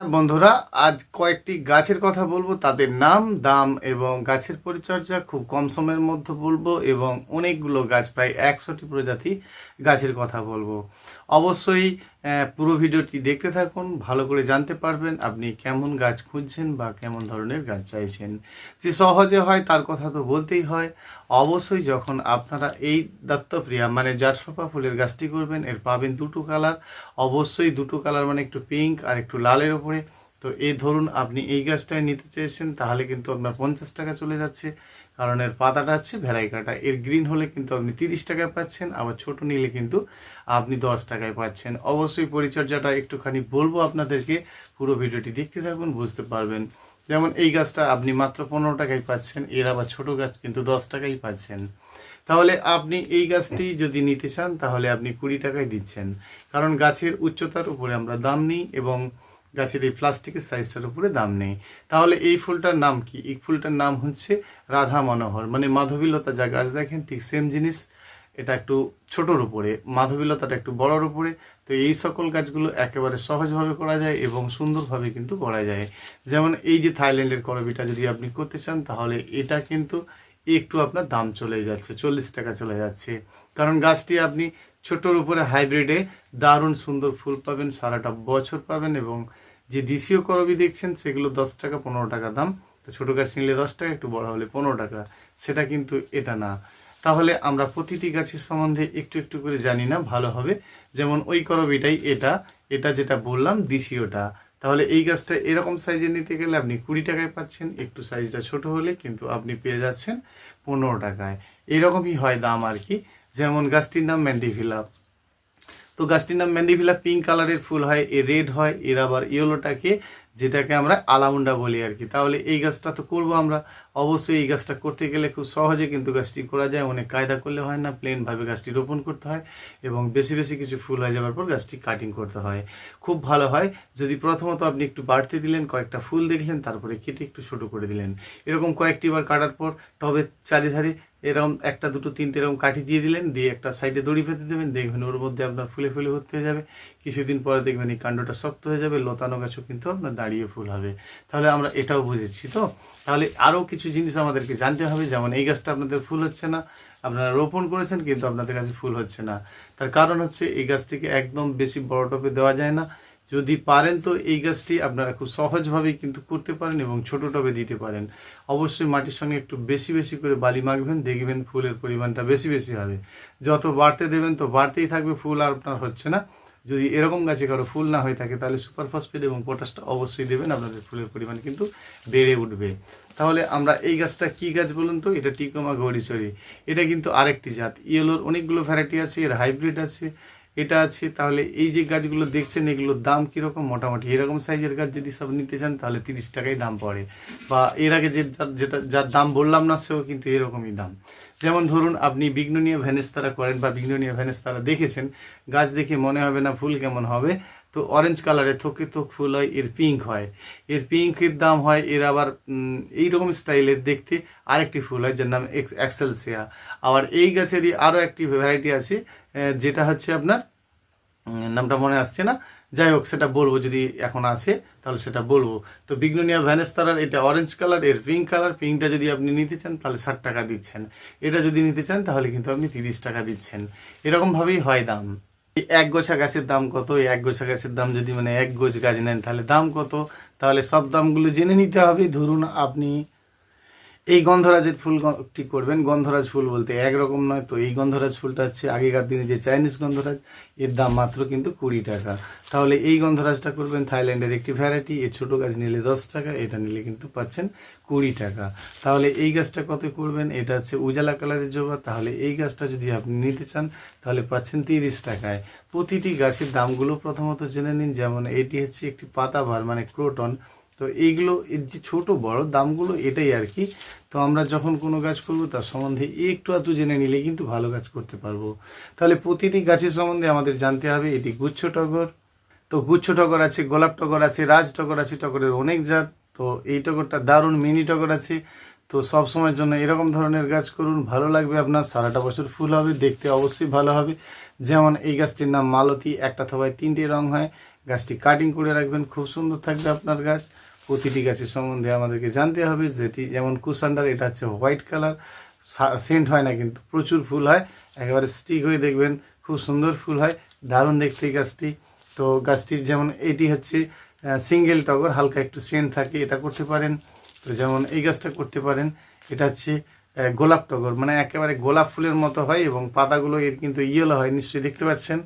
বন্ধুরা, আজ কয়েকটি গাছের কথা বলব। তাদের নাম, দাম এবং গাছের পরিচর্যা খুব কম সময়ের মধ্যে বলব এবং অনেকগুলো গাছ, প্রায় একশোটি প্রজাতি গাছের কথা বলব। অবশ্যই পুরো ভিডিওটি দেখতে থাকুন, ভালো করে জানতে পারবেন আপনি কেমন গাছ খুঁজছেন বা কেমন ধরনের গাছ চাইছেন। যে সহজে হয় তার কথা তো বলতেই হয়। অবশ্যই যখন আপনারা এই দত্তপ্রিয়া মানে জারসোপা ফুলের গাছটি করবেন, এর পাবেন দুটো কালার। অবশ্যই দুটো কালার মানে একটু পিঙ্ক আর একটু লালের ওপরে। তো এই ধরুন আপনি এই গাছটাই নিতে চেয়েছেন, তাহলে কিন্তু আপনার পঞ্চাশ টাকা চলে যাচ্ছে। কারণ এর পাতাটা আছে ভ্যারাইকাটা এর গ্রিন হলে কিন্তু আপনি তিরিশ টাকায় পাচ্ছেন, আবার ছোট নিলে কিন্তু আপনি দশ টাকায় পাচ্ছেন। অবশ্যই পরিচর্যাটা একটুখানি বলব আপনাদেরকে, পুরো ভিডিওটি দেখতে থাকুন, বুঝতে পারবেন। যেমন এই গাছটা আপনি মাত্র পনেরো টাকায় পাচ্ছেন, এর আবার ছোট গাছ কিন্তু দশ টাকাই পাচ্ছেন। তাহলে আপনি এই গাছটি যদি নিতে চান, তাহলে আপনি কুড়ি টাকায় দিচ্ছেন। কারণ গাছের উচ্চতার উপরে আমরা দাম নিই এবং গাছের এই প্লাস্টিকের সাইজটার উপরে দাম নেই। তাহলে এই ফুলটার নাম কি? এই ফুলটার নাম হচ্ছে রাধা মনোহর। মানে মাধবীলতা যা গাছ দেখেন, ঠিক সেম জিনিস। এটা একটু ছোটোর উপরে, মাধবীলতাটা একটু বড়র উপরে। তো এই সকল গাছগুলো একেবারে সহজভাবে করা যায় এবং সুন্দরভাবে কিন্তু করা যায়। যেমন এই যে থাইল্যান্ডের করবিটা যদি আপনি করতে চান, তাহলে এটা কিন্তু একটু আপনার দাম চলে যাচ্ছে, চল্লিশ টাকা চলে যাচ্ছে। কারণ গাছটি আপনি ছোটোর উপরে হাইব্রিডে দারুণ সুন্দর ফুল পাবেন, সারাটা বছর পাবেন এবং যে দেশীয় করবি দেখছেন, সেগুলো দশ টাকা, পনেরো টাকা দাম। তো ছোটো গাছ নিলে দশ টাকা, একটু বড় হলে পনেরো টাকা। সেটা কিন্তু এটা না। তাহলে আমরা প্রতিটি গাছের সম্বন্ধে একটু একটু করে জানি না, ভালো হবে। যেমন ওই করবিটাই এটা এটা যেটা বললাম, দেশীয়টা। তাহলে এই গাছটা এরকম সাইজের নিতে গেলে আপনি কুড়ি টাকায় পাচ্ছেন, একটু সাইজটা ছোট হলে কিন্তু আপনি পেয়ে যাচ্ছেন পনেরো টাকায়। এরকমই হয় দাম আর কি। যেমন গাছটির নাম ম্যান্ডিভিলা তো গাছটির নাম ম্যান্ডিভিলা পিঙ্ক কালারের ফুল হয়, এ রেড হয়, এর আবার ইয়েলোটাকে, যেটাকে আমরা আলামুন্ডা বলি আর কি। তাহলে এই গাছটা তো করব আমরা। অবশ্যই এই গাছটা করতে গেলে খুব সহজে কিন্তু গাছটি করা যায়। অনেক কায়দা করলে হয় না প্লেন ভাবে গাছটি রোপণ করতে হয় এবং বেশি বেশি কিছু ফুল হয়ে যাওয়ার পর গাছটি কাটিং করতে হয়। খুব ভালো হয়। যদি প্রথমত আপনি একটু বাড়তে দিলেন, কয়েকটা ফুল দেখলেন, তারপরে কেটে একটু ছোট করে দিলেন। এরকম কয়েকটি বার কাটার পর টবে চারিধারে এরকম একটা, দুটো, তিনটে এরকম কাঠি দিয়ে দিলেন, দিয়ে একটা সাইডে দড়ি পেতে দেবেন, দেখবেন ওর মধ্যে আপনার ফুলে ফুলে ভর্তি হয়ে যাবে। কিছুদিন পরে দেখবেন এই কাণ্ডটা শক্ত হয়ে যাবে, লতানো গাছও কিন্তু আপনার দাঁড়িয়ে ফুল হবে। তাহলে আমরা এটাও বুঝেছি তো? তাহলে আরও কিছু জিনিস আমাদেরকে জানতে হবে, যেমন এই গাছটা আপনাদের ফুল হচ্ছে না। আপনারা রোপণ করেছেন, কিন্তু আপনাদের কাছে ফুল হচ্ছে না। তার কারণ হচ্ছে এই গাছটিকে একদম বেশি বড় টপে দেওয়া যায় না। যদি পারেন তো এই গাছটি আপনারা খুব সহজভাবেই কিন্তু করতে পারেন এবং ছোট টবে দিতে পারেন। অবশ্যই মাটির সঙ্গে একটু বেশি বেশি করে বালি মাখবেন, দেখবেন ফুলের পরিমাণটা বেশি বেশি হবে। যত বাড়তে দেবেন তো বাড়তেই থাকবে ফুল আর আপনার হচ্ছে না। যদি এরকম গাছে কারও ফুল না হয়ে থাকে তাহলে সুপার এবং পটাশটা অবশ্যই দেবেন, আপনাদের ফুলের পরিমাণ কিন্তু বেড়ে উঠবে। তাহলে আমরা এই গাছটা কি গাছ বলুন তো? এটা টিকোমা গৌরীচরি এটা কিন্তু আরেকটি জাত। ইয়েলোর অনেকগুলো ভ্যারাইটি আছে, এর হাইব্রিড আছে এটা আছে, তাহলে এই যে গাছগুলো দেখছেন, এগুলোর দাম কীরকম? মোটামুটি এরকম সাইজের গাছ যদি সব নিতে চান, তাহলে তিরিশ টাকাই দাম পড়ে। বা এর আগে যে যেটা, যার দাম বললাম না, সেও কিন্তু এরকমই দাম। যেমন ধরুন, আপনি বিঘ্ননীয় ভ্যানেস্তারা করেন বা বিঘ্ননীয় ভ্যানেস্তারা দেখেছেন, গাছ দেখে মনে হবে না ফুল কেমন হবে। তো অরেঞ্জ কালারে থোকে থোক ফুল হয়, এর পিঙ্ক হয়। এর পিঙ্কের দাম হয়, এর আবার এইরকম স্টাইলের দেখতে আরেকটি ফুল হয়, যার নাম এক্স এক্সেলসিয়া আবার এই গাছেরই আরও একটি ভ্যারাইটি আছে যেটা হচ্ছে আপনার নামটা মনে আসছে না। যাই হোক, সেটা বলব যদি এখন আসে, তাহলে সেটা বলব। তো বিগ্নোনিয়া ভ্যানেস্তারার এটা অরেঞ্জ কালারের পিঙ্ক কালার পিঙ্কটা যদি আপনি নিতে চান, তাহলে ষাট টাকা দিচ্ছেন। এটা যদি নিতে চান, তাহলে কিন্তু আপনি তিরিশ টাকা দিচ্ছেন। এরকমভাবেই হয় দাম। এক গোছা গাছের দাম কত? এক গোছা গাছের দাম যদি মানে এক গোছ গাছ নেন, তাহলে দাম কত? তাহলে সব দামগুলো জেনে নিতে হবে। ধরুন আপনি এই গন্ধরাজের ফুল ফুলটি করবেন, গন্ধরাজ ফুল বলতে একরকম নয়, তো এই গন্ধরাজ ফুলটা হচ্ছে আগেকার দিনে যে চাইনিজ গন্ধরাজ, এর দাম মাত্র কিন্তু কুড়ি টাকা। তাহলে এই গন্ধরাজটা করবেন থাইল্যান্ডের একটি ভ্যারাইটি এর ছোটো গাছ নিলে দশ টাকা, এটা নিলে কিন্তু পাচ্ছেন কুড়ি টাকা। তাহলে এই গাছটা কত করবেন? এটা হচ্ছে উজালা কালারের জবা, তাহলে এই গাছটা যদি আপনি নিতে চান, তাহলে পাচ্ছেন তিরিশ টাকায়। প্রতিটি গাছের দামগুলো প্রথমত জেনে নিন, যেমন এটি হচ্ছে একটি পাতাবার মানে ক্রোটন। তো এইগুলো, এর যে ছোটো বড় দামগুলো এটাই আর কি। তো আমরা যখন কোনো গাছ করব, তার সম্বন্ধে একটু আধটু জেনে নিলে কিন্তু ভালো গাছ করতে পারব। তাহলে প্রতিটি গাছের সম্বন্ধে আমাদের জানতে হবে, এটি গুচ্ছ টগর। তো গুচ্ছ টগর আছে, গোলাপ টগর আছে, রাজ টগর আছে, টগরের অনেক জাত। তো এই টগরটা দারুণ মিনি টগর আছে। তো সব সময়ের জন্য এরকম ধরনের গাছ করুন, ভালো লাগবে আপনার। সারাটা বছর ফুল হবে, দেখতে অবশ্যই ভালো হবে। যেমন এই গাছটির নাম মালতী, একটা থবায় তিনটে রং হয়। গাছটি কাটিং করে রাখবেন, খুব সুন্দর থাকবে আপনার গাছ। প্রতিটি গাছের সম্বন্ধে আমাদেরকে জানতে হবে যেটি যেমন কুসান্ডার, এটা হচ্ছে হোয়াইট কালার। সেন্ট হয় না কিন্তু প্রচুর ফুল হয়, একেবারে স্টিক হয়ে দেখবেন, খুব সুন্দর ফুল হয়, দারুণ দেখতে গাছটি। তো গাছটির যেমন এটি হচ্ছে সিঙ্গেল টগর, হালকা একটু সেন্ট থাকে, এটা করতে পারেন। তো যেমন এই গাছটা করতে পারেন, এটা হচ্ছে গোলাপ টগর মানে একেবারে গোলাপ ফুলের মতো হয় এবং পাতাগুলো এর কিন্তু ইয়েলো হয়, নিশ্চয়ই দেখতে পাচ্ছেন।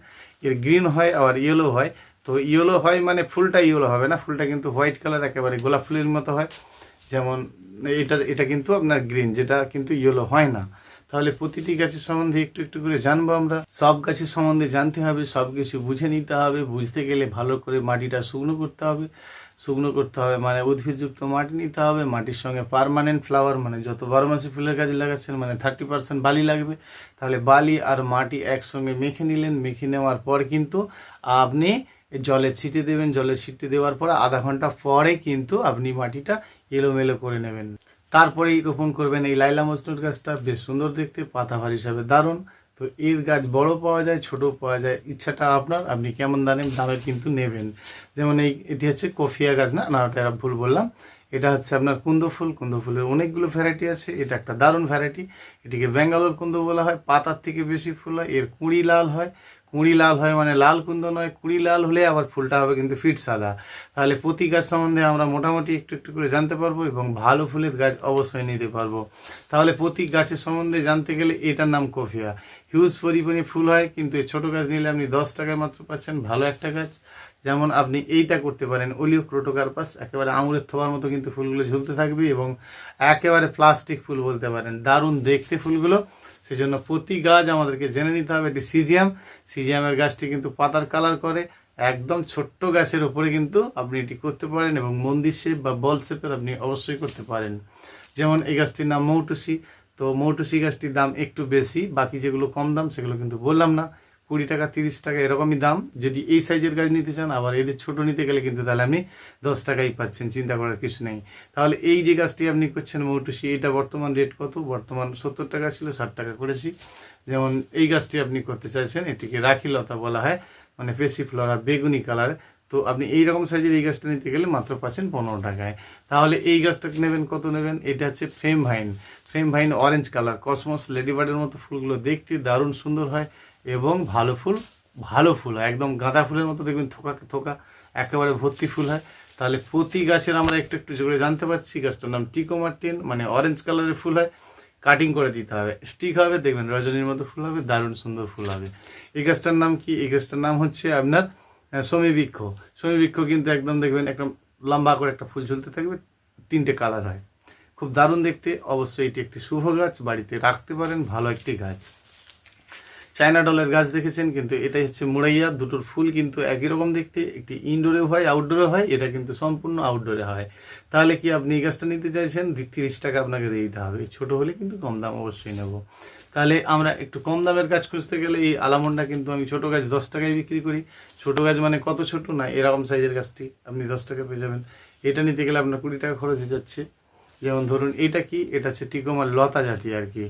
এর গ্রিন হয় আবার ইয়েলো হয়। তো ইয়েলো হয় মানে ফুলটা ইয়েলো হবে না, ফুলটা কিন্তু হোয়াইট কালার একেবারে গোলাপ ফুলের মতো হয়। যেমন এটা এটা কিন্তু আপনার গ্রিন যেটা কিন্তু ইয়েলো হয় না। তাহলে প্রতিটি গাছের সম্বন্ধে একটু একটু করে জানব আমরা। সব গাছের সম্বন্ধে জানতে হবে, সব কিছু বুঝে নিতে হবে, বুঝতে গেলে ভালো করে মাটিটা শুকনো করতে হবে। শুকনো করতে হবে মানে উদ্ভিদযুক্ত মাটি নিতে হবে, মাটির সঙ্গে পার্মানেন্ট ফ্লাওয়ার মানে যত বারো মাসে ফুলের গাছ লাগাচ্ছেন মানে থার্টি পার্সেন্ট বালি লাগবে। তাহলে বালি আর মাটি একসঙ্গে মেখে নিলেন, মেখে নেওয়ার পর কিন্তু আপনি জলে ছিটে দেবেন, জলে ছিটে দেওয়ার পর আধা ঘণ্টা পরে কিন্তু আপনি মাটিটা এলোমেলো করে নেবেন। তারপরেই রোপণ করবেন এই লাইলা মজনুর গাছটা, বেশ সুন্দর দেখতে, পাতাভার হিসাবে দারুণ। তো এর গাছ বড় পাওয়া যায় ছোট পাওয়া যায়, ইচ্ছাটা আপনার, আপনি কেমন দামে দামে কিন্তু নেবেন। যেমন এই, এটি হচ্ছে কফিয়া গাছ না না একটা ভুল বললাম। এটা হচ্ছে আপনার কুন্দ ফুল, কুন্দ ফুলের অনেকগুলো ভ্যারাইটি আছে, এটা একটা দারুণ ভ্যারাইটি এটিকে ব্যাঙ্গালোর কুন্দ বলা হয়, পাতার থেকে বেশি ফুল হয়, এর কুঁড়ি লাল হয় কুঁড়ি লাল হয় মানে লাল কুন্দ নয়, কুঁড়ি লাল হলে আবার ফুলটা হবে কিন্তু ফিট সাদা। তাহলে প্রতি গাছ সম্বন্ধে আমরা মোটামুটি একটু একটু করে জানতে পারব এবং ভালো ফুলের গাছ অবশ্যই নিতে পারব। তাহলে প্রতি গাছের সম্বন্ধে জানতে গেলে এটার নাম কফিয়া। হিউজ পরিমাণে ফুল হয়, কিন্তু এই ছোটো গাছ নিলে আপনি দশ টাকায় মাত্র পাচ্ছেন ভালো একটা গাছ। যেমন আপনি এইটা করতে পারেন ওলিও ক্রোটোকার্পাস একেবারে আঙুরের থোবার মতো কিন্তু ফুলগুলো ঝুলতে থাকবে এবং একেবারে প্লাস্টিক ফুল বলতে পারেন। দারুণ দেখতে ফুলগুলো। সেজন্য প্রতি গাছ আমাদেরকে জেনে নিতে হবে, এটি সিজিয়াম। সিজিয়ামের গাছটি কিন্তু পাতার কালার করে। একদম ছোট্ট গাছের উপরে কিন্তু আপনি এটি করতে পারেন এবং মন্দির শেপ বা বল শেপের আপনি অবশ্যই করতে পারেন। যেমন এই গাছটির নাম মৌটুসি। তো মৌটুসি গাছটির দাম একটু বেশি, বাকি যেগুলো কম দাম সেগুলো কিন্তু বললাম না। কুড়ি টাকা, তিরিশ টাকা এরকমই দাম। যদি এই সাইজের গাছ নিতে চান, আবার এদের ছোট নিতে গেলে কিন্তু তাহলে আপনি দশ টাকাই পাচ্ছেন, চিন্তা করার কিছু নেই। তাহলে এই যে গাছটি আপনি করছেন মৌটুসি, এটা বর্তমান রেট কত? বর্তমান সত্তর টাকা ছিল, ষাট টাকা করেছি। যেমন এই গাছটি আপনি করতে চাইছেন, এটিকে রাখিলতা বলা হয় মানে ফেসিফ্লোরা বেগুনি কালার। তো আপনি এই রকম সাইজের এই গাছটা নিতে গেলে মাত্র পাচ্ছেন পনেরো টাকায়। তাহলে এই গাছটা নেবেন, কত নেবেন? এটা হচ্ছে flame vine flame vine orange colour cosmos লেডিবার্ডের মতো ফুলগুলো দেখতে দারুণ সুন্দর হয়। এবং ভালো ফুল ভালো ফুল হয়। একদম গাঁদা ফুলের মতো দেখবেন থোকা থোকা, একেবারে ভর্তি ফুল হয়। তাহলে প্রতি গাছের আমরা একটু একটু করে জানতে পারছি গাছটার নাম টিকোমার্টিন মানে অরেঞ্জ কালারের ফুল হয়। কাটিং করে দিতে হবে। স্টিক হবে, দেখবেন রজনীর মতো ফুল হবে, দারুণ সুন্দর ফুল হবে। এই গাছটার নাম কি? এই গাছটার নাম হচ্ছে আপনার সমীবৃক্ষ। সমীবৃক্ষ কিন্তু একদম দেখবেন একদম লম্বা করে একটা ফুল ঝুলতে থাকবে, তিনটে কালার হয়। খুব দারুণ দেখতে। অবশ্যই এটি একটি শুভ গাছ, বাড়িতে রাখতে পারেন, ভালো একটি গাছ। চায়না ডলের গাছ দেখেছেন, কিন্তু এটা হচ্ছে মুড়াইয়া, দুটোর ফুল কিন্তু একই রকম দেখতে, একটি ইনডোরে হয় আউটডোরে হয়, এটা কিন্তু সম্পূর্ণ আউটডোরে হয়। তাহলে কি আপনি এই গাছটা নিতে চাইছেন? তিরিশ টাকা আপনাকে দিয়ে দিতে হবে। ছোট হলে কিন্তু কম দাম অবশ্যই নেব। তাহলে আমরা একটু কম দামের গাছ খুঁজতে গেলে এই আলামন্ডা কিন্তু আমি ছোট গাছ দশ টাকায় বিক্রি করি। ছোট গাছ মানে কত ছোট? না, এরকম সাইজের গাছটি আপনি দশ টাকা পেয়ে যাবেন। এটা নিতে গেলে আপনার কুড়ি টাকা খরচ হয়ে যাচ্ছে। যেমন ধরুন, এটা কি? এটা হচ্ছে টিকোমার লতা জাতি আর কি।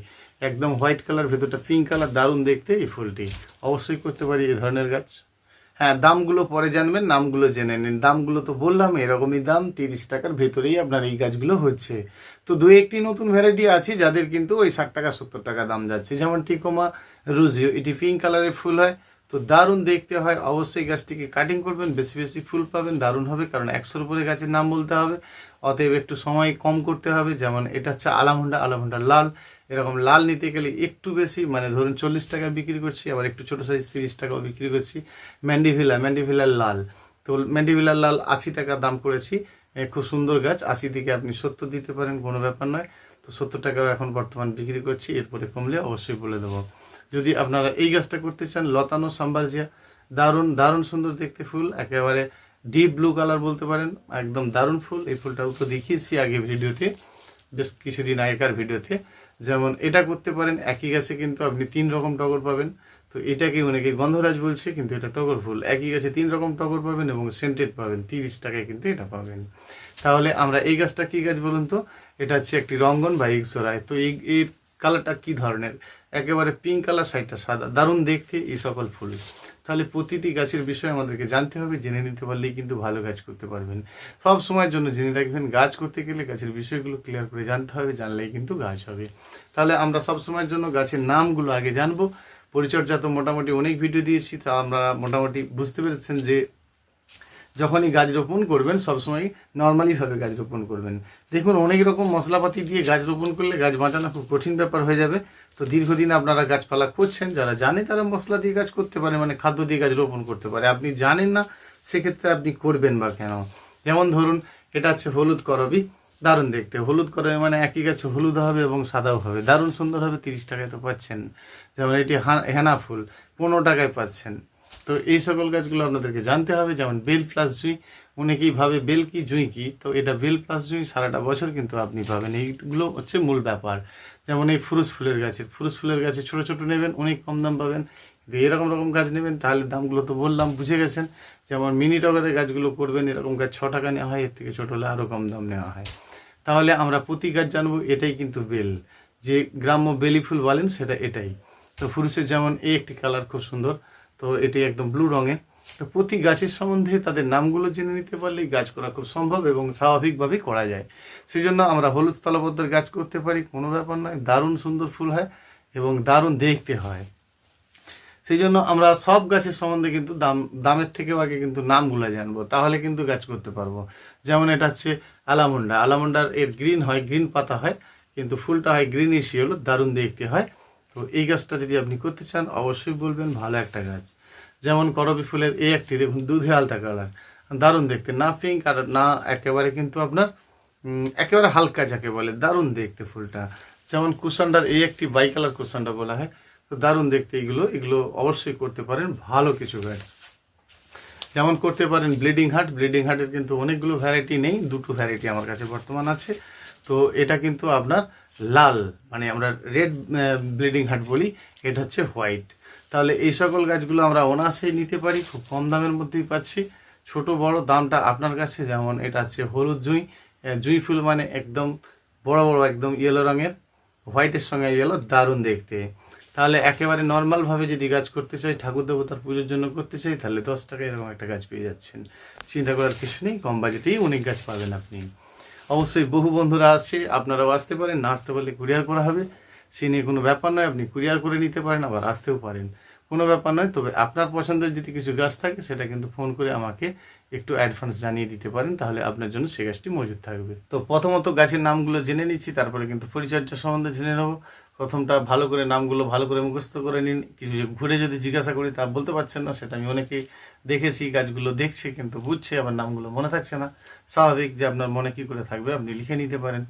একদম হোয়াইট কালার, ভেতরটা পিঙ্ক কালার, দারুণ দেখতে এই ফুলটি। অবশ্যই করতে পারি এই ধরনের গাছ। হ্যাঁ দামগুলো পরে জানবেন, নামগুলো জেনে নিন। দামগুলো তো বললাম, এরকমই দাম, তিরিশ টাকার ভেতরেই আপনার এই গাছগুলো হচ্ছে। তো দু একটি নতুন ভ্যারাইটি আছে, যাদের কিন্তু ওই ষাট টাকা, সত্তর টাকা দাম যাচ্ছে। যেমন টিকোমা, রুজিও, এটি পিঙ্ক কালারের ফুল হয়। তো দারুণ দেখতে হয়। অবশ্যই গাছটিকে কাটিং করবেন, বেশি বেশি ফুল পাবেন, দারুণ হবে, কারণ একশোর উপরে গাছের নাম বলতে হবে। অতএব একটু সময় কম করতে হবে। যেমন এটা হচ্ছে আলামুন্ডা আলামুন্ডা লাল। এরকম লাল নিতে গেলে একটু বেশি মানে ধরুন চল্লিশ টাকা বিক্রি করছি, আবার একটু ছোটো সাইজ তিরিশ টাকাও বিক্রি করছি। ম্যান্ডিভিলা ম্যান্ডিভিলার লাল। তো ম্যান্ডিভিলার লাল আশি টাকা দাম করেছি। খুব সুন্দর গাছ, আশি থেকে আপনি সত্তর দিতে পারেন, কোনো ব্যাপার নয়। তো সত্তর টাকাও এখন বর্তমান বিক্রি করছি, এরপরে কমলে অবশ্যই বলে দেবো। যদি আপনারা এই গাছটা করতে চান, লতানো সাম্বাজিয়া দারুণ দারুণ সুন্দর দেখতে ফুল, একেবারে ডিপ ব্লু কালার বলতে পারেন, একদম দারুণ ফুল। এই ফুলটাও তো দেখিয়েছি আগে ভিডিওতে, বেশ কিছুদিন আগেকার ভিডিওতে। যেমন এটা করতে পারেন, একই গাছে কিন্তু আপনি তিন রকম টগর পাবেন। তো এটাকে অনেকে গন্ধরাজ বলছে, কিন্তু এটা টগর ফুল। একই গাছে তিন রকম টগর পাবেন এবং সেন্টেড পাবেন, তিরিশ টাকায় কিন্তু এটা পাবেন। তাহলে আমরা এই গাছটা কি গাছ বলুন তো? এটা হচ্ছে একটি রঙ্গন বা ইক্সোরায় তো এই কালারটা কি ধরনের? একেবারে পিঙ্ক কালার সাইডটা সাদা। দারুণ দেখতে এই সকল ফুল। তাহলে প্রতিটি গাছের বিষয়ে আমাদেরকে জানতে হবে, জেনে নিতে পারলেই কিন্তু ভালো গাছ করতে পারবেন। সব সময়ের জন্য জেনে রাখবেন, গাছ করতে গেলে গাছের বিষয়গুলো ক্লিয়ার করে জানতে হবে, জানলেই কিন্তু গাছ হবে। তাহলে আমরা সব সময়ের জন্য গাছের নামগুলো আগে জানব। পরিচর্যা তো মোটামুটি অনেক ভিডিও দিয়েছি, তা আমরা মোটামুটি বুঝতে পেরেছেন যে যখনই গাছ রোপণ করবেন সবসময় নর্মালিভাবে গাছ রোপণ করবেন। দেখুন, অনেক রকম মশলাপাতি দিয়ে গাছ রোপণ করলে গাছ বাঁচানো খুব কঠিন ব্যাপার হয়ে যাবে। তো দীর্ঘদিন আপনারা গাছপালা করছেন যারা জানে তারা মশলা দিয়ে গাছ করতে পারে মানে খাদ্য দিয়ে গাছ রোপণ করতে পারে। আপনি জানেন না, সেক্ষেত্রে আপনি করবেন বা কেন? যেমন ধরুন, এটা হচ্ছে হলুদ করবি। দারুণ দেখতে। হলুদ করবি মানে একই গাছে হলুদ হবে এবং সাদাও হবে। দারুণ সুন্দর হবে, তিরিশ টাকায় তো পাচ্ছেন। যেমন এটি হা- হেনা ফুল, পনেরো টাকায় পাচ্ছেন। তো এই সকল গাছগুলো আপনাদেরকে জানতে হবে, যেমন বেল প্লাস জুঁই, অনেকেই ভাবে বেল কি, জুঁই কি? তো এটা বেল প্লাস জুঁই সারাটা বছর কিন্তু আপনি পাবেন। এইগুলো হচ্ছে মূল ব্যাপার। যেমন এই ফুরুস ফুলের গাছের ফুরুস ফুলের গাছে ছোট ছোট নেবেন, অনেক কম দাম পাবেন। কিন্তু এরকম রকম গাছ নেবেন, তাহলে দামগুলো তো বললাম, বুঝে গেছেন। যেমন মিনি টগারের গাছগুলো করবেন, এরকম গাছ ছ টাকা নেওয়া হয়, এর থেকে ছোট হলে আরও কম দাম নেওয়া হয়। তাহলে আমরা প্রতি গাছ জানব, এটাই কিন্তু বেল। যে গ্রাম্য বেলি ফুল বলেন, সেটা এটাই। তো ফুরুসের যেমন এই একটি কালার খুব সুন্দর। তো এটি একদম ব্লু রঙের। তো প্রতি গাছের সম্বন্ধে তাদের নামগুলো জেনে নিতে পারলেই গাছ করা খুব সম্ভব এবং স্বাভাবিকভাবেই করা যায়। সেই জন্য আমরা হলুদ স্থলবদ্ধের গাছ করতে পারি, কোনো ব্যাপার নয়, দারুণ সুন্দর ফুল হয় এবং দারুণ দেখতে হয়। সেই জন্য আমরা সব গাছের সম্বন্ধে কিন্তু দাম, দামের থেকেও আগে কিন্তু নামগুলো জানব, তাহলে কিন্তু গাছ করতে পারব। যেমন এটা হচ্ছে আলামুন্ডা। আলামুন্ডার এর গ্রিন হয় গ্রিন পাতা হয়, কিন্তু ফুলটা হয় গ্রিন ইসি হলো দারুণ দেখতে হয়। তো এই গাছটা যদি আপনি করতে চান, অবশ্যই বলবেন ভালো একটা গাছ। যেমন করবি ফুলের এই একটি, দেখুন দুধে আলতা কালার। দারুণ দেখতে। না পিঙ্ক আর না একেবারে কিন্তু আপনার একেবারে হালকা যাকে বলে, দারুণ দেখতে ফুলটা। যেমন কুশানটার এই একটি বাই কালার কুশানটা বলা হয়, তো দারুণ দেখতে এগুলো। এগুলো অবশ্যই করতে পারেন, ভালো কিছু গাছ। যেমন করতে পারেন ব্লিডিং হার্ট। ব্লিডিং হার্টের কিন্তু অনেকগুলো ভ্যারাইটি নেই, দুটো ভ্যারাইটি আমার কাছে বর্তমান আছে। তো এটা কিন্তু আপনার লাল মানে আমরা রেড ব্লিডিং হার্ট বলি, এটা হচ্ছে হোয়াইট তাহলে এই সকল গাছগুলো আমরা অনায়াসেই নিতে পারি, খুব কম দামের মধ্যেই পাচ্ছি। ছোট, বড়, দামটা আপনার কাছে যেমন, এটা হচ্ছে হলুদ জুঁই। জুঁই ফুল মানে একদম বড় বড়, একদম ইয়েলো রঙের হোয়াইটের সঙ্গে ইয়েলো দারুণ দেখতে। তাহলে একেবারে নর্মালভাবে যদি গাছ করতে চাই, ঠাকুর দেবতার পুজোর জন্য করতে চাই, তাহলে দশ টাকা এরকম একটা গাছ পেয়ে যাচ্ছেন। চিন্তা করার কিছু নেই, কম বাজেটেই অনেক গাছ পাবেন আপনি। অবশ্যই বহু বন্ধুরা আসছে, আপনারাও আসতে পারেন, না আসতে পারলে কুরিয়ার করা হবে। সে নিয়ে কোনো ব্যাপার নয়, আপনি কুরিয়ার করে নিতে পারেন, আবার আসতেও পারেন। কোনো ব্যাপার নয়, তবে আপনার পছন্দের যদি কিছু গাছ থাকে, সেটা কিন্তু ফোন করে আমাকে একটু অ্যাডভান্স জানিয়ে দিতে পারেন, তাহলে আপনার জন্য সে গাছটি মজুদ থাকবে। তো প্রথমত গাছের নামগুলো জেনে নিচ্ছি, তারপরে কিন্তু পরিচর্যা সম্বন্ধে জেনে নেব। প্রথমটা ভালো করে নামগুলো ভালো করে মুখস্থ করে নিন। কিছু ঘুরে যদি জিজ্ঞাসা করি, তা বলতে পারছেন না, সেটা আমি অনেকেই দেখেছি গাছগুলো দেখছে, কিন্তু বুঝছে আবার নামগুলো মনে থাকছে না। স্বাভাবিক যে আপনার মনে কি করে থাকবে, আপনি লিখে নিতে পারেন।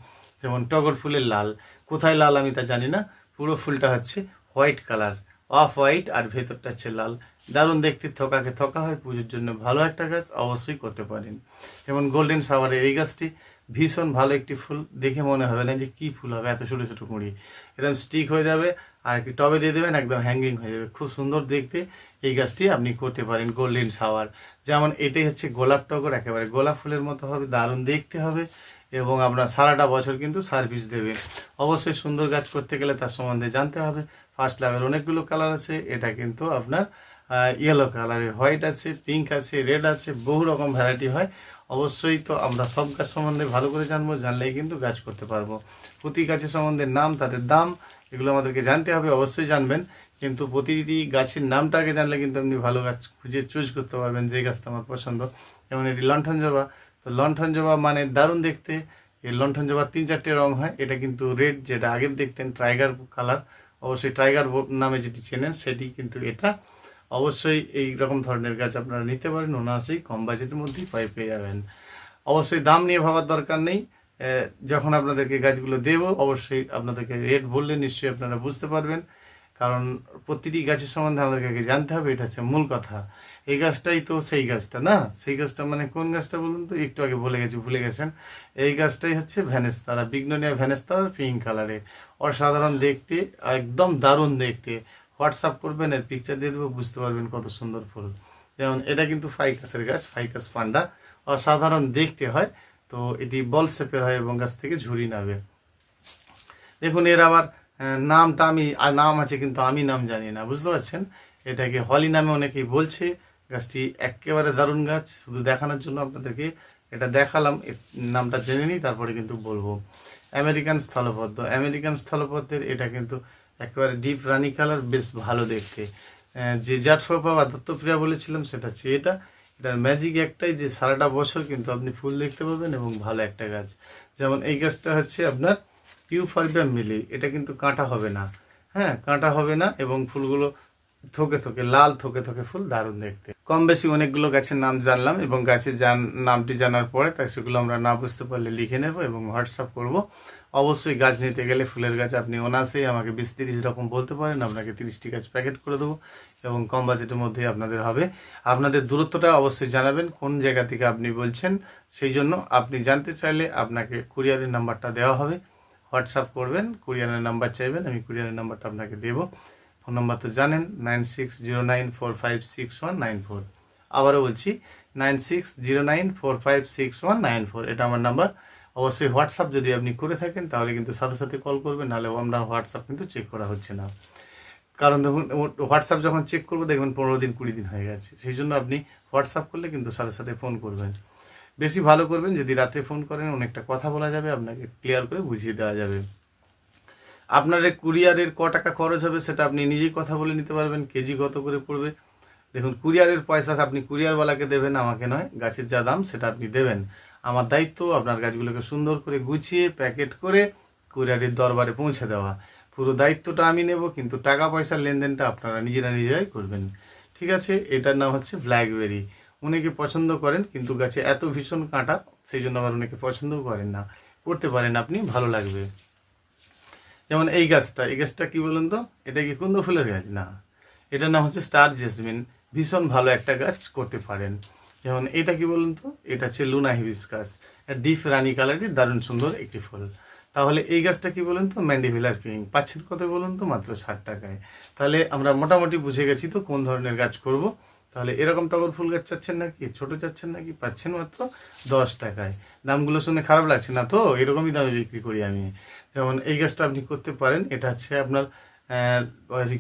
যেমন, টগর ফুলের লাল। কোথায় লাল আমি তা জানি না। পুরো ফুলটা হচ্ছে হোয়াইট কালার, অফ হোয়াইট আর ভেতরটা হচ্ছে লাল। দারুণ দেখতে, থকাকে থকা হয়, পুজোর জন্য ভালো একটা গাছ অবশ্যই করতে পারেন। যেমন, গোল্ডেন সাওয়ারের এই গাছটি ভীষণ ভালো একটি ফুল। দেখে মনে হবে না যে কি ফুল হবে, এত ছোটো ছোটো কুঁড়ি এরকম স্টিক হয়ে যাবে আর একটি টবে দিয়ে দেবেন, একদম হ্যাঙ্গিং হয়ে যাবে। খুব সুন্দর দেখতে এই গাছটি আপনি করতে পারেন গোল্ডেন সাওয়ার যেমন এটাই হচ্ছে গোলাপ টগর, একেবারে গোলাপ ফুলের মতো হবে, দারুণ দেখতে হবে। এবং আপনার সারাটা বছর কিন্তু সার্ভিস দেবে। অবশ্যই সুন্দর গাছ করতে গেলে তার সম্বন্ধে জানতে হবে। ফার্স্ট লেভেল অনেকগুলো কালার আছে, এটা কিন্তু আপনার ইয়েলো কালারের হোয়াইট আছে পিঙ্ক আছে রেড আছে, বহু রকম ভ্যারাইটি হয়। অবশ্যই তো আমরা সব গাছ সম্বন্ধে ভালো করে জানব, জানলেই কিন্তু গাছ করতে পারব। প্রতি গাছের সম্বন্ধে নাম, তাদের দাম, এগুলো আমাদেরকে জানতে হবে, অবশ্যই জানবেন। কিন্তু প্রতিটি গাছের নামটা আগে জানলে কিন্তু আপনি ভালো গাছ খুঁজে চুজ করতে পারবেন যে গাছটা আমার পছন্দ। যেমন এটি লণ্ঠন জবা। তো লণ্ঠন জবা মানে দারুণ দেখতে। এই লণ্ঠন জবার তিন চারটে রং হয়। এটা কিন্তু রেড যেটা আগের দেখতেন টাইগার কালার অবশ্যই টাইগার নামে যেটি চেনেন, সেটি কিন্তু এটা অবশ্যই এই রকম ধরনের গাছ আপনারা নিতে পারেন। অনায়াসেই কম বাজেটের মধ্যেই পাই পেয়ে যাবেন। অবশ্যই দাম নিয়ে ভাবার দরকার নেই। যখন আপনাদেরকে গাছগুলো দেবো, অবশ্যই আপনাদেরকে রেট বললে নিশ্চয়ই আপনারা বুঝতে পারবেন। কারণ প্রতিটি গাছের সম্বন্ধে আমাদেরকে জানতে হবে, এটা হচ্ছে মূল কথা। এই গাছটাই তো সেই গাছটা, না? সেই গাছটা মানে কোন গাছটা বলুন তো? একটু আগে বলে গেছি, ভুলে গেছেন। এই গাছটাই হচ্ছে ভ্যানেস্তারা বিগ্ননিয়া ভ্যানেস্তারা পিঙ্ক কালারের। অসাধারণ দেখতে, একদম দারুণ দেখতে। হোয়াটসঅ্যাপ করবেন, এর পিকচার দিয়ে দেবো, বুঝতে পারবেন কত সুন্দর ফুল। যেমন এটা কিন্তু ফাইকাসের গাছ ফাইকাস পান্ডা। অসাধারণ দেখতে হয়। তো এটি বল শেপের হয় এবং গাছ থেকে ঝুরি নাবে দেখুন, এর আবার নামটা আমি নাম আছে কিন্তু আমি নাম জানি না, বুঝতে পারছেন? এটাকে হলি নামে অনেকেই বলছে। গাছটি একেবারে দারুণ গাছ। শুধু দেখানোর জন্য আপনাদেরকে এটা দেখালাম নামটা জেনে নিই, তারপরে কিন্তু বলব। আমেরিকান স্থলপদ্ম। আমেরিকান স্থলপদ্মের এটা কিন্তু একেবারে ডিপ রানি কালার বেশ ভালো দেখতে। যে জাট ফোপা বা দত্তপ্রিয়া বলেছিলাম, সেটা হচ্ছে এটা। এটার ম্যাজিক একটাই যে সারাটা বছর কিন্তু আপনি ফুল দেখতে পাবেন এবং ভালো একটা গাছ। যেমন এই গাছটা হচ্ছে আপনার ইউফারবিয়াম মিলি এটা কিন্তু কাঁটা হবে না। হ্যাঁ কাঁটা হবে না এবং ফুলগুলো থোকে থোকে, লাল থোকে থোকে ফুল দারুণ দেখতে। কম বেশি অনেকগুলো গাছের নাম জানলাম এবং গাছের নামটি জানার পরে তাই সেগুলো আমরা না বুঝতে পারলে লিখে নেব এবং হোয়াটসঅ্যাপ করব। অবশ্যই গাছ নিতে গেলে ফুলের গাছ আপনি অনাসেই আমাকে বিশ তিরিশ রকম বলতে পারেন, আপনাকে তিরিশটি গাছ প্যাকেট করে দেবো এবং কম বাজেটের মধ্যেই আপনাদের হবে। আপনাদের দূরত্বটা অবশ্যই জানাবেন, কোন জায়গা থেকে আপনি বলছেন সেই জন্য আপনি জানতে চাইলে আপনাকে কুরিয়ারের নাম্বারটা দেওয়া হবে। হোয়াটসঅ্যাপ করবেন কুরিয়ারের নাম্বার চাইবেন, আমি কুরিয়ারের নাম্বারটা আপনাকে দেবো। ফোন নাম্বার তো জানেন nine six zero nine four five six one nine four আবারও বলছি nine six zero nine four five six one nine four এটা আমার নাম্বার। অবশ্যই হোয়াটসঅ্যাপ যদি আপনি করে থাকেন, তাহলে কিন্তু সাথে সাথে কল করবেন, নাহলে আমরা হোয়াটসঅ্যাপ কিন্তু চেক করা হচ্ছে না। কারণ দেখুন হোয়াটসঅ্যাপ যখন চেক করব, দেখবেন পনেরো দিন কুড়ি দিন হয়ে গেছে। সেই জন্য আপনি হোয়াটসঅ্যাপ করলে কিন্তু সাথে সাথে ফোন করবেন। বেশি ভালো করবেন, যদি রাতে ফোন করেন, অনেকটা কথা বলা যাবে, আপনাকে ক্লিয়ার করে বুঝিয়ে দেওয়া যাবে। আপনার কুরিয়ারের ক টাকা খরচ হবে, সেটা আপনি নিজেই কথা বলে নিতে পারবেন, কেজি কত করে পড়বে। দেখুন, কুরিয়ারের পয়সা আপনি কুরিয়ারওয়ালাকে দেবেন, আমাকে নয়, গাছের যা দাম, সেটা আপনি দেবেন। আমার দায়িত্ব আপনার গাছগুলোকে সুন্দর করে গুছিয়ে, প্যাকেট করে কুরিয়ারের দরবারে পৌঁছে দেওয়া। পুরো দায়িত্বটা আমি নেব, কিন্তু টাকা পয়সার লেনদেনটা আপনারা নিজেরা নিজেরাই করবেন। ঠিক আছে? এটার নাম হচ্ছে ব্ল্যাকবেরি অনেকে পছন্দ করেন, কিন্তু গাছে এত ভীষণ কাঁটা, সেই জন্য আবার অনেকে পছন্দও করেন না। করতে পারেন আপনি, ভালো লাগবে। যেমন এই গাছটা এই গাছটা কি বলুন তো? এটা কি কুন্দ ফুলের গাছ? না। এটার নাম হচ্ছে স্টার জেসমিন ভীষণ ভালো একটা গাছ করতে পারেন। যেমন এটা কি বলুন তো? এটা হচ্ছে লুনা হিবিসকাস ডিপ রানি কালারের দারুণ সুন্দর একটি ফুল। তাহলে এই গাছটা কি বলুন তো? ম্যান্ডিভিলার পিঙ্ক পাচ্ছেন কত বলুন তো? মাত্র ষাট টাকায়। তাহলে আমরা মোটামুটি বুঝে গেছি তো কোন ধরনের গাছ করব। তাহলে এরকম টগর ফুল গাছ চাচ্ছেন নাকি? ছোট চাচ্ছেন নাকি? পাচ্ছেন মাত্র দশ টাকায়। দামগুলো শুনে খারাপ লাগছে না তো? এরকমই দামে বিক্রি করি আমি। যেমন এই গাছটা আপনি করতে পারেন। এটা হচ্ছে আপনার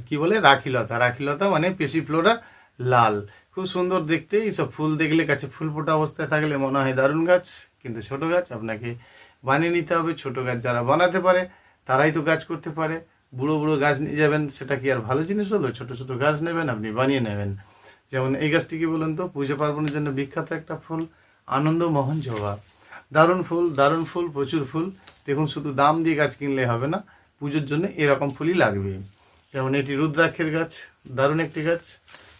কি বলে? রাখিলতা। রাখিলতা মানে পেশি ফ্লোরা লাল। খুব সুন্দর দেখতে এইসব ফুল দেখলে গাছে ফুল ফোটা অবস্থায় থাকলে মনে হয় দারুণ গাছ, কিন্তু ছোট গাছ আপনাকে বানিয়ে নিতে হবে। ছোট গাছ যারা বানাতে পারে, তারাই তো গাছ করতে পারে। বুড়ো বুড়ো গাছ নিয়ে যাবেন, সেটা কি আর ভালো জিনিস হলো? ছোট ছোট গাছ নেবেন, আপনি বানিয়ে নেবেন। যেমন এই গাছটি কি বলুন তো, পুজো পার্বণের জন্য বিখ্যাত একটা ফুল, আনন্দমোহন জবা। দারুণ ফুল দারুণ ফুল, প্রচুর ফুল। দেখুন, শুধু দাম দিয়ে গাছ কিনলে হবে না, পুজোর জন্য এরকম ফুলই লাগবে। যেমন এটি রুদ্রাক্ষের গাছ, দারুণ একটি গাছ।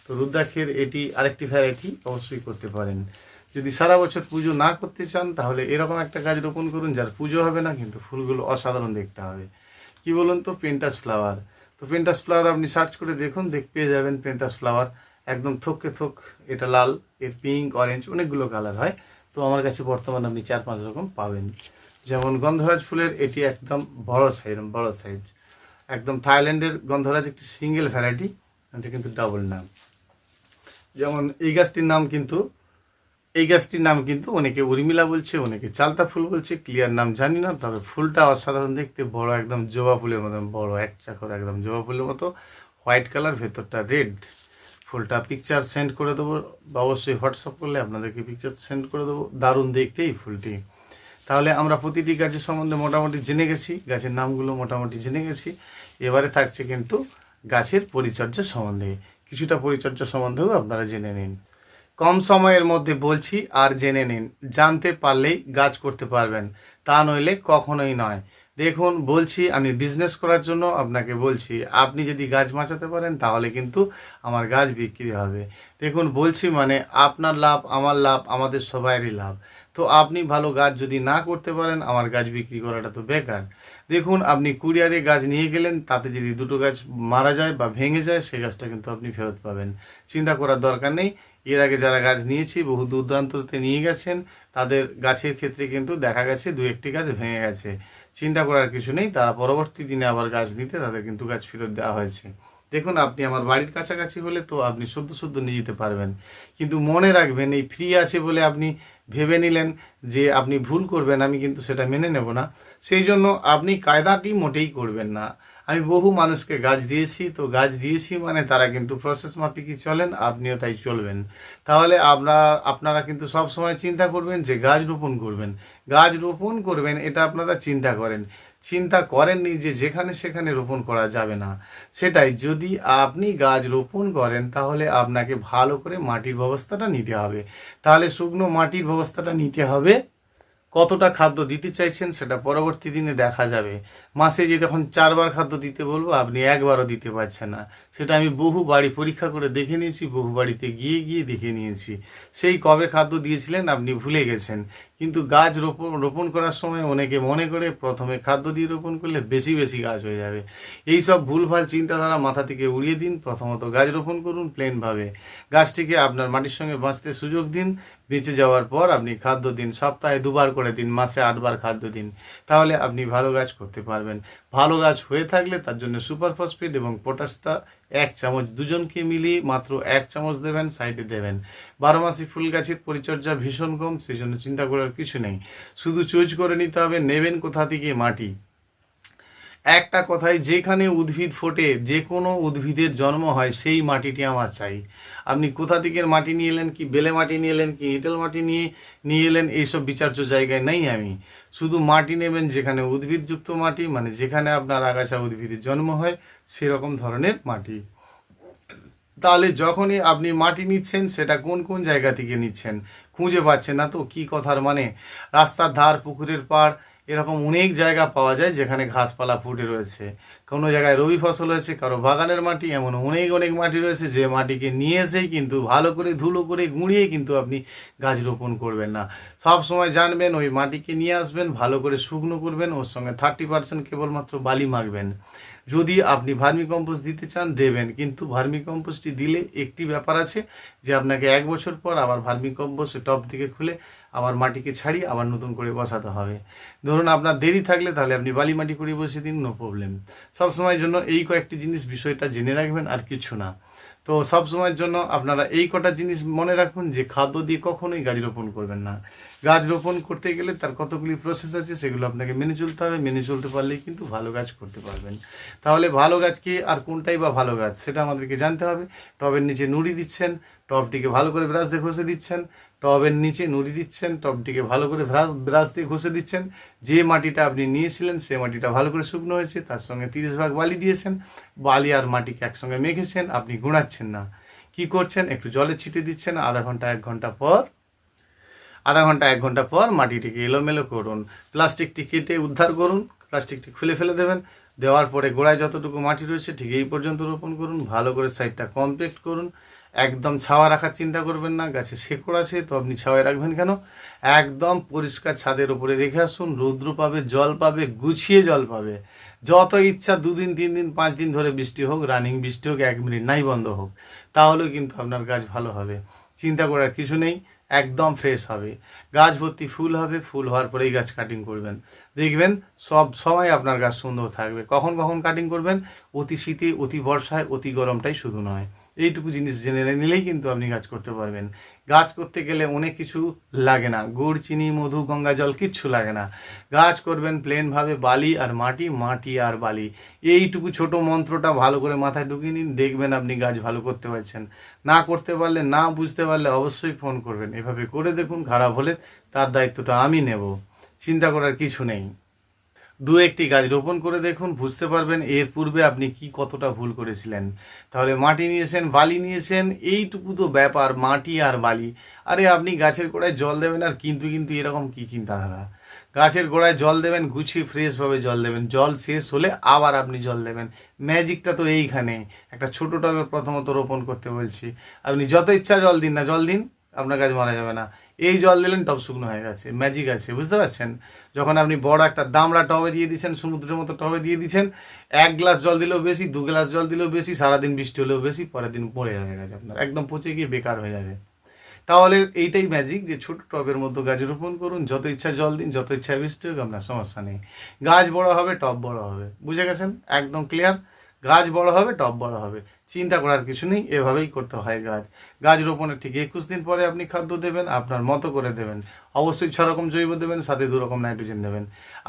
তো রুদ্রাক্ষের এটি আরেকটি ভ্যারাইটি অবশ্যই করতে পারেন। যদি সারা বছর পুজো না করতে চান, তাহলে এরকম একটা গাছ রোপণ করুন, যার পুজো হবে না, কিন্তু ফুলগুলো অসাধারণ দেখতে হবে। কি বলুন তো পেন্টাস ফ্লাওয়ার তো পেন্টাস ফ্লাওয়ার আপনি সার্চ করে দেখুন, দেখ পেয়ে যাবেন পেন্টাস ফ্লাওয়ার একদম থোককে থোক, এটা লাল, এর পিঙ্ক অরেঞ্জ অনেকগুলো কালার হয়। তো আমার কাছে বর্তমানে আপনি চার পাঁচ রকম পাবেন। যেমন গন্ধরাজ ফুলের, এটি একদম বড় সাইজ বড় সাইজ একদম থাইল্যান্ডের গন্ধরাজ একটি সিঙ্গেল ভ্যারাইটি এটা কিন্তু ডাবল নাম। যেমন এই গাছটির নাম কিন্তু, এই গাছটির নাম কিন্তু অনেকে উর্মিলা বলছে, অনেকে চালতা ফুল বলছে, ক্লিয়ার নাম জানি না, তবে ফুলটা অসাধারণ দেখতে, বড় একদম জবা ফুলের মতন বড় এক চাকর একদম জবা ফুলের মতো, হোয়াইট কালার, ভেতরটা রেড। ফুলটা পিকচার সেন্ড করে দেবো, অবশ্যই হোয়াটসঅ্যাপ করলে আপনাদেরকে পিকচার সেন্ড করে দেবো, দারুণ দেখতে এই ফুলটি। তাহলে আমরা প্রতিটি গাছের সম্বন্ধে মোটামুটি জেনে গেছি, গাছের নামগুলো মোটামুটি জেনে গেছি, এবারে থাকছে কিন্তু গাছের পরিচর্যা সম্বন্ধে। কিছুটা পরিচর্যা সম্বন্ধেও আপনারা জেনে নিন। কম সময়ের মধ্যে বলছি আর জেনে নিন। জানতে পারলেই গাছ করতে পারবেন। তা নইলে কখনোই নয়। দেখুন, বলছি আমি বিজনেস করার জন্য আপনাকে বলছি, আপনি যদি গাছ বাঁচাতে পারেন তাহলে কিন্তু আমার গাছ বিক্রি হবে। দেখুন, বলছি মানে আপনার লাভ, আমার লাভ, আমাদের সবাইয়েরই লাভ। তো আপনি ভালো গাছ যদি না করতে পারেন, আমার গাছ বিক্রি করাটা তো বেকার। দেখুন, আপনি কুরিয়ারে গাছ নিয়ে গেলেন, তাতে যদি দুটো গাছ মারা যায় বা ভেঙে যায়, সে গাছটা কিন্তু আপনি ফেরত পাবেন। চিন্তা করার দরকার নেই। এর আগে যারা গাছ নিয়েছি, বহু দূর দূরান্ততে নিয়ে গেছেন, তাদের গাছের ক্ষেত্রে কিন্তু দেখা গেছে দু একটি গাছ ভেঙে গেছে। চিন্তা করার কিছু নেই, তারা পরবর্তী দিনে আবার গাছ নিতে তাদের কিন্তু গাছ ফেরত দেওয়া হয়েছে। দেখুন, আপনি আমার বাড়ির কাছাকাছি হলে তো আপনি সদ্য সদ্য নিয়ে যেতে পারবেন। কিন্তু মনে রাখবেন, এই ফ্রি আছে বলে আপনি ভেবে নিলেন যে আপনি ভুল করবেন, আমি কিন্তু সেটা মেনে নেব না। সেই জন্য আপনি কায়দাটি মোটেই করবেন না। আমি বহু মানুষকে গাছ দিয়েছি, তো গাছ দিয়েছি মানে তারা কিন্তু প্রসেস মাফিকই চলেন, আপনিও তাই চলবেন। তাহলে আপনার, আপনারা কিন্তু সব সময় চিন্তা করবেন যে গাছ রোপণ করবেন। গাছ রোপণ করবেন, এটা আপনারা চিন্তা করেন। চিন্তা করেননি যে যেখানে সেখানে রোপণ করা যাবে না। সেটাই, যদি আপনি গাছ রোপণ করেন, তাহলে আপনাকে ভালো করে মাটির ব্যবস্থাটা নিতে হবে। তাহলে শুকনো মাটির ব্যবস্থাটা নিতে হবে কতটা খাদ্য দিতে চাইছেন সেটা পরবর্তী দিনে দেখা যাবে। মাসে যে তখন চারবার খাদ্য দিতে বলব, আপনি একবারও দিতে পারছেন না। সেটা আমি বহু বাড়ি পরীক্ষা করে দেখে নিয়েছি, বহু বাড়িতে গিয়ে গিয়ে দেখে নিয়েছি। সেই কবে খাদ্য দিয়েছিলেন আপনি ভুলে গেছেন। কিন্তু গাছ রোপণ রোপণ করার সময় অনেকে মনে করে প্রথমে খাদ্য দিয়ে রোপণ করলে বেশি বেশি গাছ হয়ে যাবে। এই সব ভুলভাল চিন্তাধারা মাথা থেকে উড়িয়ে দিন, প্রথমত গাছ রোপণ করুন প্লেনভাবে। গাছটিকে আপনার মাটির সঙ্গে বাঁচতে সুযোগ দিন, বেঁচে যাওয়ার পর আপনি খাদ্য দিন, সপ্তাহে দুবার করে দিন, মাসে আটবার খাদ্য দিন। তাহলে আপনি ভালো গাছ করতে পারবেন। ভালো গাছ হয়ে থাকলে তার জন্য সুপার ফসফেট এবং পটাশটা এক চামচ দুজনকে মিলিয়ে মাত্র এক চামচ দেবেন, সাইডে দেবেন। বারো মাসি ফুল গাছের পরিচর্যা ভীষণ কম, সেই জন্য চিন্তা করার কিছু নেই। শুধু চুজ করে নিতে হবে, নেবেন কোথা থেকে? মাটি। একটা কথাই, যেখানে উদ্ভিদ ফোটে, যে কোনো উদ্ভিদের জন্ম হয়, সেই মাটিটি আমার চাই। আপনি কোথা থেকে মাটি নিয়ে এলেন কি, বেলে মাটি নিয়ে এলেন কি এঁটেল মাটি নিয়ে নিয়ে এলেন, এইসব বিচার্য জায়গায় নেই আমি। শুধু মাটি নেবেন যেখানে উদ্ভিদযুক্ত মাটি মানে যেখানে আপনার আগাছা উদ্ভিদের জন্ম হয়, সেরকম ধরনের মাটি। তাহলে যখনই আপনি মাটি নিচ্ছেন, সেটা কোন কোন জায়গা থেকে নিচ্ছেন? খুঁজে পাচ্ছেন না তো, কি কথার মানে? রাস্তার ধার, পুকুরের পাড় এরকম অনেক জায়গা পাওয়া যায় যেখানে ঘাসপালা ফুটে রয়েছে। কোনো জায়গায় রবি ফসল হয়েছে, কারও বাগানের মাটি, এমন অনেক অনেক মাটি রয়েছে যে মাটিকে নিয়ে এসেই কিন্তু ভালো করে, ধুলো করে গুঁড়িয়ে কিন্তু আপনি গাছ রোপণ করবেন না। সব সময় জানবেন, ওই মাটিকে নিয়ে আসবেন, ভালো করে শুকনো করবেন, ওর সঙ্গে থার্টি পার্সেন্ট কেবলমাত্র বালি মাখবেন। যদি আপনি ভার্মি কম্পোস্ট দিতে চান, দেবেন। কিন্তু ভার্মি কম্পোস্টটি দিলে একটি ব্যাপার আছে যে, আপনাকে এক বছর পর আবার ভার্মি কম্পোস্ট টপ থেকে খুলে আবার মাটিকে ছাড়িয়ে আবার নতুন করে বসাতে হবে। ধরুন আপনার দেরি থাকলে তাহলে আপনি বালি মাটি করে বসিয়ে দিন নো প্রবলেম সবসময়ের জন্য এই কয়েকটি জিনিস বিষয়টা জেনে রাখবেন আর কিছু না। তো সব সময়ের জন্য আপনারা এই কটা জিনিস মনে রাখুন যে খাদ্য দিয়ে কখনোই গাছ রোপণ করবেন না। গাছ রোপণ করতে গেলে তার কতগুলি প্রসেস আছে সেগুলো আপনাকে মেনে চলতে হবে। মেনে চলতে পারলেই কিন্তু ভালো গাছ করতে পারবেন। তাহলে ভালো গাছ কি আর কোনটাই বা ভালো গাছ, সেটা আমাদেরকে জানতে হবে। টবের নিচে নুড়ি দিচ্ছেন, টবটিকে ভালো করে ব্রাশ দিয়ে দিচ্ছেন। টবের নিচে নুড়ি দিচ্ছেন, টবটিকে ভালো করে ব্রাশ ব্রাশ দিয়ে ঘষে দিচ্ছেন। যে মাটিটা আপনি নিয়েছিলেন, সে মাটিটা ভালো করে শুকনো হয়েছে, তার সঙ্গে তিরিশ ভাগ বালি দিয়েছেন। বালি আর মাটিকে একসঙ্গে মেখেছেন, আপনি গুঁড়াচ্ছেন না। কি করছেন? একটু জলে ছিটে দিচ্ছেন, আধা ঘণ্টা, এক ঘণ্টা পর, আধা ঘণ্টা, এক ঘণ্টা পর মাটিটিকে এলোমেলো করুন। প্লাস্টিকটি কেটে উদ্ধার করুন, প্লাস্টিকটি খুলে ফেলে দেবেন। দেওয়ার পরে গোড়ায় যতটুকু মাটি রয়েছে, ঠিক এই পর্যন্ত রোপণ করুন। ভালো করে সাইডটা কমপ্লিট করুন। একদম ছাওয়া রাখার চিন্তা করবেন না, গাছে শেকড় আছে, তো আপনি ছাওয়ায় রাখবেন কেন? একদম পরিষ্কার ছাদের উপরে রেখে আসুন, রৌদ্র পাবে, জল পাবে, গুছিয়ে জল পাবে। যত ইচ্ছা দুদিন, তিন দিন, পাঁচ দিন ধরে বৃষ্টি হোক, রানিং বৃষ্টি হোক, এক মিনিট নাই বন্ধ হোক, তাহলেও কিন্তু আপনার গাছ ভালো হবে। চিন্তা করার কিছু নেই, একদম ফ্রেশ হবে। গাছ ভর্তি ফুল হবে, ফুল হওয়ার পরেই গাছ কাটিং করবেন। দেখবেন সব সময় আপনার গাছ সুন্দর থাকবে। কখন কখন কাটিং করবেন? অতি শীতে, অতি বর্ষায়, অতি গরমটাই শুধু নয়। এইটুকু জিনিস জেনে নিলেই কিন্তু আপনি গাছ করতে পারবেন। গাছ করতে গেলে অনেক কিছু লাগে না। গুড়, চিনি, মধু, গঙ্গা জল কিচ্ছু লাগে না। গাছ করবেন প্লেনভাবে বালি আর মাটি মাটি আর বালি। এইটুকু ছোট মন্ত্রটা ভালো করে মাথায় ঢুকিয়ে নিন, দেখবেন আপনি গাছ ভালো করতে পারছেন। না করতে পারলে, না বুঝতে পারলে অবশ্যই ফোন করবেন। এভাবে করে দেখুন, খারাপ হলে তার দায়িত্বটা আমি নেব। চিন্তা করার কিছু নেই। দু একটি গাছ রোপণ করে দেখুন, বুঝতে পারবেন এর পূর্বে আপনি কি কতটা ভুল করেছিলেন। তাহলে মাটি নিয়েছেন, বালি নিয়েছেন, এইটুকু তো ব্যাপার, মাটি আর বালি। আরে আপনি গাছের গোড়ায় জল দেবেন আর কিন্তু কিন্তু এরকম কি চিন্তাধারা? গাছের গোড়ায় জল দেবেন, গুছিয়ে ফ্রেশভাবে জল দেবেন। জল শেষ হলে আবার আপনি জল দেবেন। ম্যাজিকটা তো এইখানে। একটা ছোট টবে প্রথমত রোপণ করতে বলছি। আপনি যত ইচ্ছা জল দিন না, জল দিন, আপনার গাছ মারা যাবে না। এই জল দিলেন টব শুকনো হয়ে গেছে ম্যাজিক আছে, বুঝতে পারছেন? যখন আপনি বড় একটা দামড়া টবে দিয়ে দিচ্ছেন, সমুদ্রের মতো টবে দিয়ে দিচ্ছেন, এক গ্লাস জল দিলেও বেশি, দু গ্লাস জল দিলেও বেশি, সারাদিন বৃষ্টি হলেও বেশি, পরের দিন পড়ে হয়ে গেছে আপনার, একদম পচে গিয়ে বেকার হয়ে যাবে। তাহলে এইটাই ম্যাজিক যে ছোট টবের মধ্যে গাছ রোপণ করুন, যত ইচ্ছা জল দিন, যত ইচ্ছা বৃষ্টি হোক, আপনার সমস্যা নেই। গাছ বড় হবে, টব বড় হবে, বুঝে গেছেন? একদম ক্লিয়ার গাছ বড় হবে, টব বড় হবে। চিন্তা করার কিছু নেই, এভাবেই করতে হয় গাছ। গাছ রোপণের ঠিক একুশ দিন পরে আপনি খাদ্য দেবেন, আপনার মতো করে দেবেন। অবশ্যই ছ রকম জৈব দেবেন, সাথে দু রকম নাইট্রোজেন দেবেন।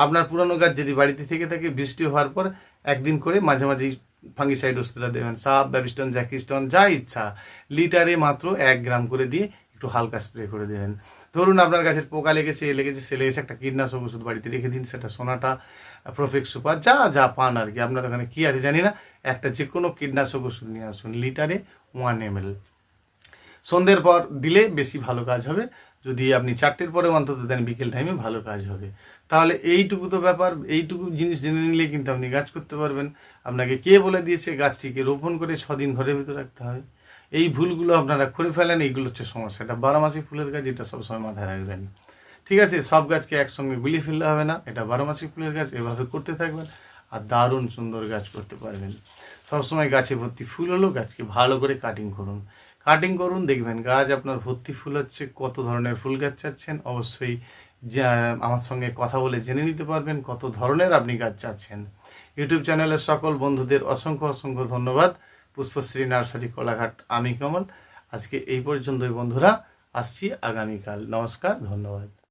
আপনার পুরানো গাছ যদি বাড়িতে থেকে থাকে, বৃষ্টি হওয়ার পর একদিন করে মাঝে মাঝেই ফাঙ্গিসাইড ওষুধটা দেবেন। সাপ, ব্যাবিস্টন, জ্যাকিস্টন, যা ইচ্ছা। লিটারে মাত্র এক গ্রাম করে দিয়ে একটু হালকা স্প্রে করে দেবেন। ধরুন আপনার গাছের পোকা লেগেছে, এ লেগেছে, সে লেগেছে, একটা কীটনাশক ওষুধ বাড়িতে রেখে দিন, সেটা সোনাটা। প্রফেক্ট সুপার যা যা পান আর কি। আপনার ওখানে কী আছে জানি না। একটা যে কোনো কীটনাশক ওষুধ নিয়ে আসুন, লিটারে ওয়ান এম এল সন্ধ্যের পর দিলে বেশি ভালো কাজ হবে। যদি আপনি চারটের পরে অন্তত দেন, বিকেল টাইমে ভালো কাজ হবে। তাহলে এইটুকু তো ব্যাপার, এইটুকু জিনিস জেনে নিলে কিন্তু আপনি গাছ করতে পারবেন। আপনাকে কে বলে দিয়েছে, গাছটিকে রোপণ করে ছদিন ঘরের ভিতরে রাখতে হবে। এই ভুলগুলো আপনারা করে ফেলেন, এইগুলো হচ্ছে সমস্যা। এটা বারোমাসি ফুলের গাছ, এটা সবসময় মাথায় রাখবেন। ঠিক আছে, সব গাছকে একসঙ্গে গুলিয়ে ফেললে হবে না। এটা বারোমাসি ফুলের গাছ, এভাবে করতে থাকবেন আর দারুণ সুন্দর গাছ করতে পারবেন। সবসময় গাছে ভর্তি ফুল হলো, গাছকে ভালো করে কাটিং করুন। কাটিং করুন, দেখবেন গাছ আপনার ভর্তি ফুল হচ্ছে, কত ধরনের ফুল গাছ চাচ্ছেন, অবশ্যই আমার সঙ্গে কথা বলে জেনে নিতে পারবেন কত ধরনের আপনি গাছ চাচ্ছেন। ইউটিউব চ্যানেলের সকল বন্ধুদের অসংখ্য অসংখ্য ধন্যবাদ। পুষ্পশ্রী নার্সারি, কোলাঘাট, আমি কমল। আজকে এই পর্যন্তই বন্ধুরা, আসছি আগামীকাল। নমস্কার, ধন্যবাদ।